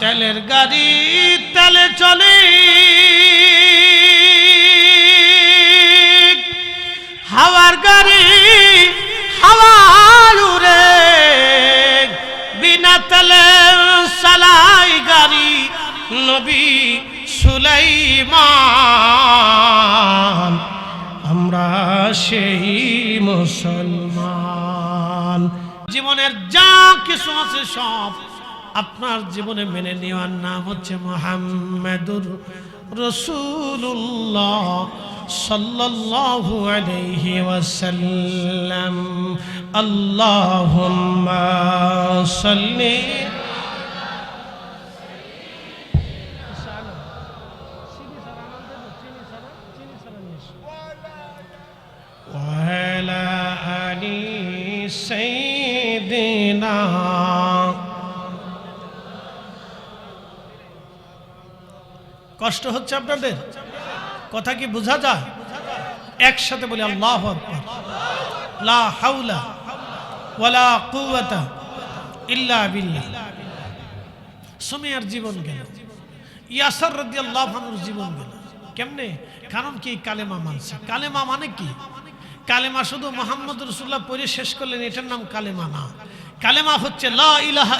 তেলের গাড়ি, তেলে চলে। হাওয়ার গাড়ি, হাওয়ার উড়ে। বিনা তেলের সালাই গাড়ি, নবী সুলাইমান। আমরা সেই মুসলমান। জীবনের যা কিছু আছে সব আপনার জীবনে মেনে নেওয়ার নাম হচ্ছে মোহাম্মদুর রসুল্লাহ সাল্লাল্লাহু আলাইহি ওয়াসাল্লাম আল্লাহুম্মা সাল্লি وعلى آل سيدنا কষ্ট হচ্ছে আপনাদের? কথা কি বোঝা যায়? একসাথে বলি, আল্লাহ সুমিয়ার জীবন গেল। ইয়াসার জীবন গেল। কেমনে? কারণ কি? কালেমা মানছে। কালেমা মানে কি? কালেমা শুধু মোহাম্মদ রসুল্লাহ পড়ে শেষ করলেন, এটার নাম কালেমা না। কালেমা হচ্ছে লা ইলাহা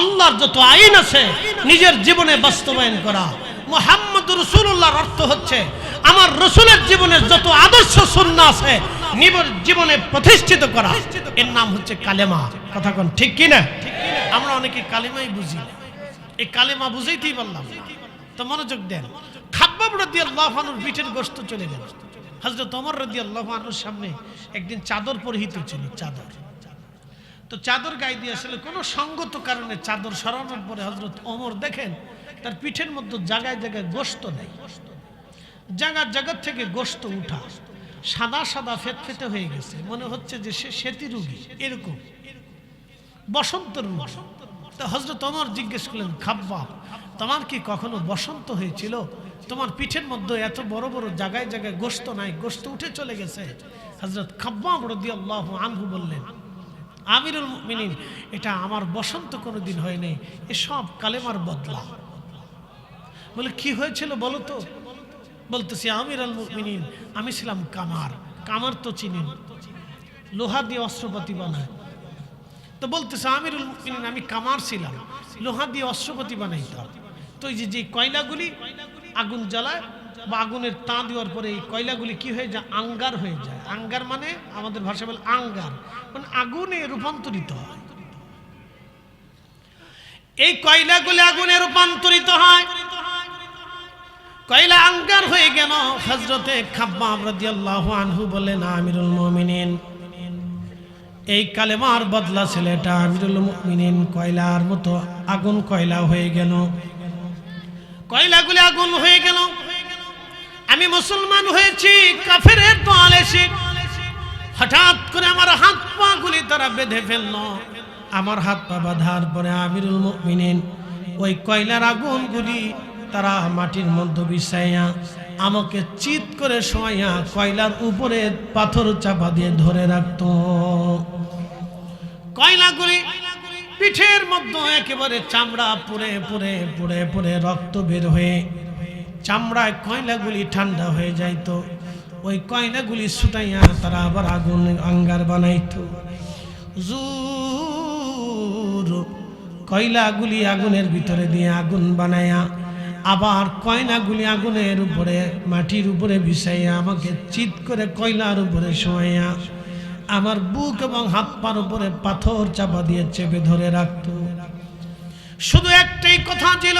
আল্লাহর যত আইন আছে, নিজের জীবনে বাস্তবায়ন করা। মোহাম্মদ রসুল্লাহর অর্থ হচ্ছে, আমার রসুলের জীবনের যত আদর্শ শূন্য আছে জীবনে প্রতিষ্ঠিত করা। এর নাম হচ্ছে কালেমা। কথা কোন ঠিক কি না আমরা অনেকে কালেমাই বুঝি। এই কালেমা বুঝাইতেই পারলাম তো মনোযোগ দেন। খাব্বাব রদি আল্লাহ পিঠের গোস্ত চলে গেল। হজরত অমর রদি আল্লাহ সামনে একদিন চাদর পরিহিত ছিল, চাদর। তো চাদর গায়ে দিয়ে আসলে কোনো সঙ্গত কারণে চাদর সরানোর পরে হজরত অমর দেখেন তার পিঠের মধ্যে জায়গায় জায়গায় গোস্ত নেই জায়গা জায়গার থেকে গোস্ত উঠা। সাদা সাদা ফেতে হয়ে গেছে। মনে হচ্ছে যে সে সেতি রুগী। এরকম। বসন্ত বসন্ত হজরত অমর জিজ্ঞেস করলেন খাব্বা তোমার কি কখনো বসন্ত হয়েছিল? তোমার পিঠের মধ্যে এত বড় বড় জায়গায় জায়গায় গোস্ত নাই গোস্ত উঠে চলে গেছে। হজরত খাব্বা রদি আল্লাহ আনহু বললেন, আমিরুল মিনিন এটা আমার বসন্ত কোনোদিন হয়নি। এসব কালেমার বদলা। বলে, কি হয়েছিল বলো তো? বলতেছি, আমির আল মিনিন আমি ছিলাম কামার। কামার তো চিনেন। লোহা দিয়ে অস্ত্রপাতি বানায়। তো বলতেছে আমিরুল মুমিনিন আমি কামার ছিলাম। লোহা দিয়ে অস্ত্রপাতি বানাইতাম। তো এই যে যে কয়লাগুলি আগুন জ্বালায় বা আগুনের তা দেওয়ার পরে এই কয়লাগুলি কি হয়ে যায়? আঙ্গার হয়ে যায়। আঙ্গার মানে আমাদের ভাষা বলে আঙ্গার। মানে আগুনে রূপান্তরিত হয়। এই কয়লাগুলি আগুনে রূপান্তরিত হয়। কয়লা আঙ্গার হয়ে গেল। হজরতে খাব্বাব রাদিয়াল্লাহু আনহু বলেন আমিরুল মুমিনিন, এই কালেমার বদলা ছেলেটা আমিরুল মুমিনিন কয়লার মতো আগুন কয়লা হয়ে গেল। কয়লাগুলি আগুন হয়ে গেল। আমি মুসলমান হয়েছি কাফের দল এসে হঠাৎ করে আমার হাত পা গুলি তারা বেঁধে ফেলল। আমার হাত পা বাঁধার পরে আমিরুল মুমিনিন ওই কয়লার আগুনগুলি তারা মাটির মধ্যে বিছাইয়া আমাকে চিত করে শোয়াইয়া কয়লার উপরে পাথর চাপা দিয়ে ধরে রাখতো। কয়লাগুলি পিঠের মধ্যে একেবারে চামড়া পুড়ে পুড়ে পুড়ে পুড়ে রক্ত বের হয়ে চামড়ায় কয়লাগুলি ঠান্ডা হয়ে যাইতো। ওই কয়লাগুলি ছুটাইয়া তারা আবার আগুন আঙ্গার বানাইতো। জুর কয়লাগুলি আগুনের ভিতরে দিয়ে আগুন বানায়া আবার কয়লাগুলি আগুনের উপরে, মাটির উপরে বিছাইয়া আমাকে চিত করে কয়লার উপরে শোয়াইয়া আমার বুক এবং হাত পার উপরে পাথর চাপা দিয়ে চেপে ধরে রাখতো। শুধু একটাই কথা ছিল,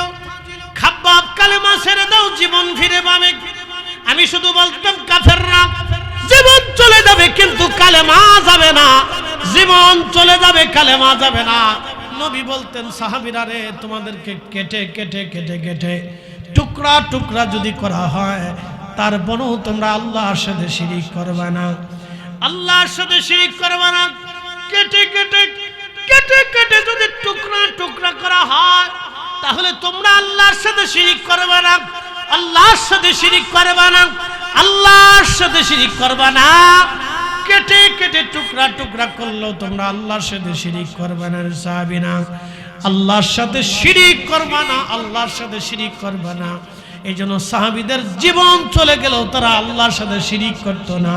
খাব্বাব কালেমা ছেড়ে দাও, জীবন ফিরে পাবে। আমি শুধু বলতাম, কাফেররা, জীবন চলে যাবে, কিন্তু কালেমা যাবে না। জীবন চলে যাবে, কালেমা যাবে না। নবী বলতেন, সাহাবিরা রে, তোমাদেরকে কেটে কেটে কেটে কেটে টুকরা টুকরা যদি করা হয়, তার তারপরেও তোমরা আল্লাহর সাথে শিরিক করবে না। আল্লাহর সাথে শিরিক করবে না। কেটে কেটে কেটে কেটে যদি টুকরা টুকরা করা হয়, তাহলে তোমরা আল্লাহর সাথে শিরিক করবে না। আল্লাহর সাথে শিরিক করবে না। আল্লাহর সাথে শিরিক করবে না। কেটে কেটে টুকরা টুকরা করলেও তোমরা আল্লাহর সাথে শিরিক করবে না রে সাহাবিনা আল্লাহর সাথে শিরিক করবা না, আল্লাহর সাথে শিরিক করবা না। এই জন্য সাহাবিদের জীবন চলে গেলেও তারা আল্লাহর সাথে শিরিক করতো না।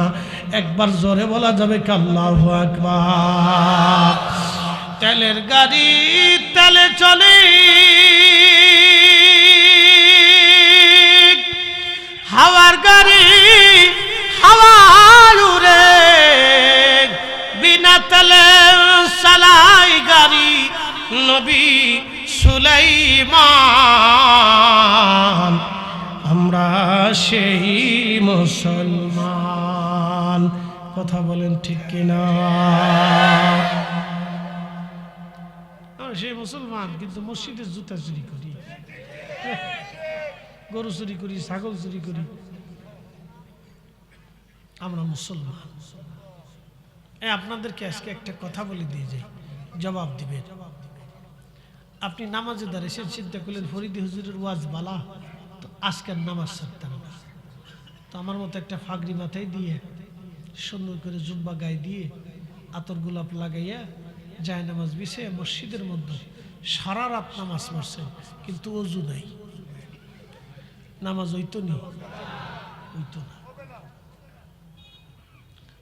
একবার জোরে বলা যাবে কি আল্লাহ আকবার। তেলের গাড়ি তেলে চলে। হাওয়ার গাড়ি হাওয়ার উড়ে। কথা বলেন ঠিক কিনা? সেই মুসলমান, কিন্তু মসজিদের জুতা চুরি করি। গরু চুরি করি, ছাগল চুরি করি। আমরা মুসলমান। এই আপনাদেরকে আজকে একটা কথা বলে দিয়ে যাই। জবাব দিবে আপনি নামাজে দাঁড়িয়েছেন চিন্তা করলেন, ফরিদি হুজুরের ওয়াজ বালা, তো আজকের নামাজ ছাড়তাম তো আমার মতো একটা ফাগরি মাথায় দিয়ে সুন্দর করে জুব্বা গায়ে দিয়ে আতর গোলাপ লাগাইয়া যায় নামাজ বিছে মসজিদের মধ্যে সারা রাত নামাজ পড়ছেন কিন্তু অজু নাই। নামাজ হইতো নি? হইতো না।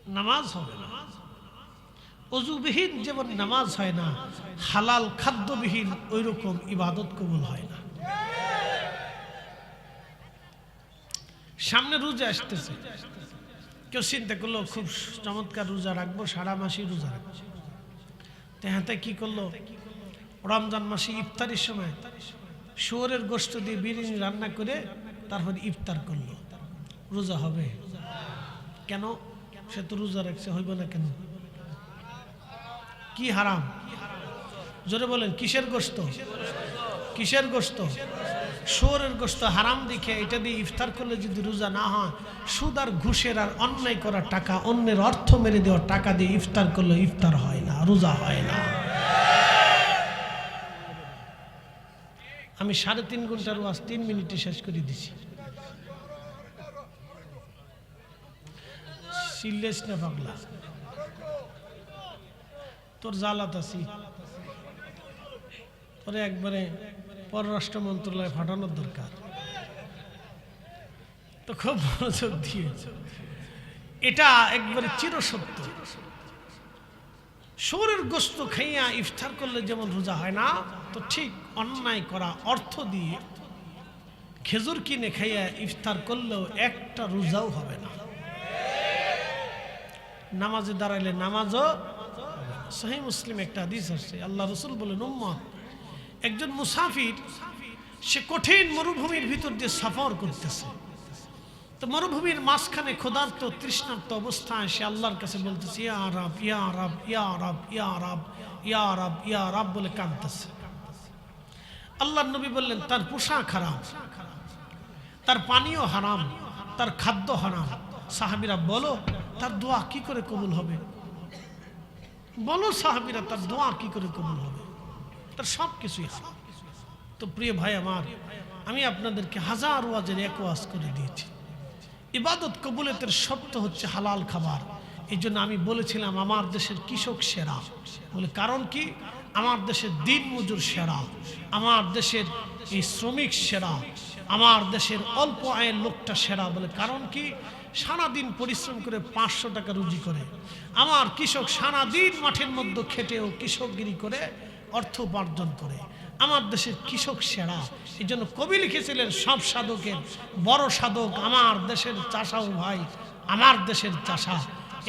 নামাজ হবে না। অজুবিহীন যেমন নামাজ হয় না, হালাল খাদ্যবিহীন ওই রকম ইবাদত কবুল হয় না। সামনে রোজা আসতেছে। কেউ চিন্তা করল, খুব চমৎকার রোজা রাখব, সারা মাসই রোজা রাখব। তেহাতে কি করল? রমজান মাসে ইফতারের সময় শুয়োরের গোস্ত দিয়ে বিরিয়ানি রান্না করে তারপর ইফতার করল। রোজা হবে? কেন? সে তো রোজা রাখছে, হইব না কেন? কি হারাম? জোরে বলেন, কিসের গোস্ত কিসের গোস্ত শুয়োরের গোস্ত হারাম দেখে এটা দিয়ে ইফতার করলে যদি রোজা না হয়, সুদ আর ঘুষের আর অন্যায় করা টাকা, অন্যের অর্থ মেরে দেওয়ার টাকা দিয়ে ইফতার করলে ইফতার হয় না, রোজা হয় না। আমি সাড়ে তিন ঘণ্টার ওয়াজ তিন মিনিটে শেষ করে দিছি। পাগলা? তোর জালাত আছি। পরে একবারে পররাষ্ট্র মন্ত্রণালয়ে ফাটানোর দরকার। তো খুব মনোযোগ দিয়ে। এটা একবারে চিরসত্য। শরীর গোস্ত খাইয়া ইফতার করলে যেমন রোজা হয় না, তো ঠিক অন্যায় করা অর্থ দিয়ে খেজুর কিনে খাইয়া ইফতার করলেও একটা রোজাও হবে না। নামাজে দাঁড়াইলে নামাজও সহি মুসলিম একটা হাদিস আসছে, আল্লাহ রসুল বলেন, উম্মত একজন মুসাফির, সে কঠিন মরুভূমির ভিতর দিয়ে সফর করতেছে। তো মরুভূমির মাঝখানে ক্ষুধার্ত, তৃষ্ণার্ত অবস্থায় সে আল্লাহর কাছে বলতেছে, ইয়া রাব ইয়া রাব ইয়া রাব ইয়া রাব ইয়া রাব ইয়া রাব বলে কাঁদতেছে। আল্লাহ নবী বললেন, তার পোশাক হারাম, তার পানীয় হারাম, তার খাদ্য হারাম। সাহাবিরা, বলো, তার দোয়া কি করে কবুল হবে? বলো সাহাবিরা, তার দোয়া কি করে কবুল হবে? তার সব কিছুই হারাম। তো প্রিয় ভাই আমার, আমি আপনাদেরকে হাজার ওয়াজের এক ওয়াজ করে দিয়েছি। ইবাদত কবুলেতের শর্ত হচ্ছে হালাল খাবার। এই জন্য আমি বলেছিলাম, আমার দেশের কৃষক সেরা। বলে কারণ কি? আমার দেশের দিন মজুর সেরা। আমার দেশের এই শ্রমিক সেরা। আমার দেশের অল্প আয়ের লোকটা সেরা। বলে কারণ কি? সারাদিন পরিশ্রম করে পাঁচশো টাকা রুজি করে। আমার কৃষক সারাদিন মাঠের মধ্যে খেটেও কৃষকগিরি করে অর্থ উপার্জন করে। আমার দেশের কৃষক সেরা, এই জন্য কবি লিখেছিলেন, সব সাধকের বড় সাধক আমার দেশের চাষাও ভাই, আমার দেশের চাষা।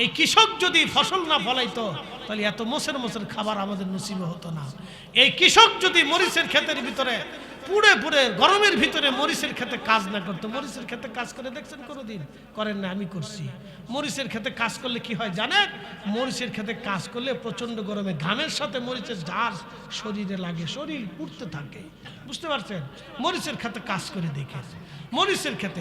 এই কৃষক যদি ফসল না ফলাইতো, তাহলে এত মোসের মোসের খাবার আমাদের নসিবে হতো না। এই কৃষক যদি মরিচের ক্ষেতের ভিতরে পুড়ে পুড়ে গরমের ভিতরে মরিচের খেতে কাজ না করতো। মরিচের খেতে কাজ করে দেখছেন কোনোদিন? করেন না, আমি করছি। মরিচের খেতে কাজ করলে কি হয় জানেন? মরিচের খেতে কাজ করলে প্রচণ্ড গরমে ঘামের সাথে মরিচের ঝাঁস শরীরে লাগে, শরীর পুড়তে থাকে। বুঝতে পারছেন? মরিচের খেতে কাজ করে দেখে মরিচের খেতে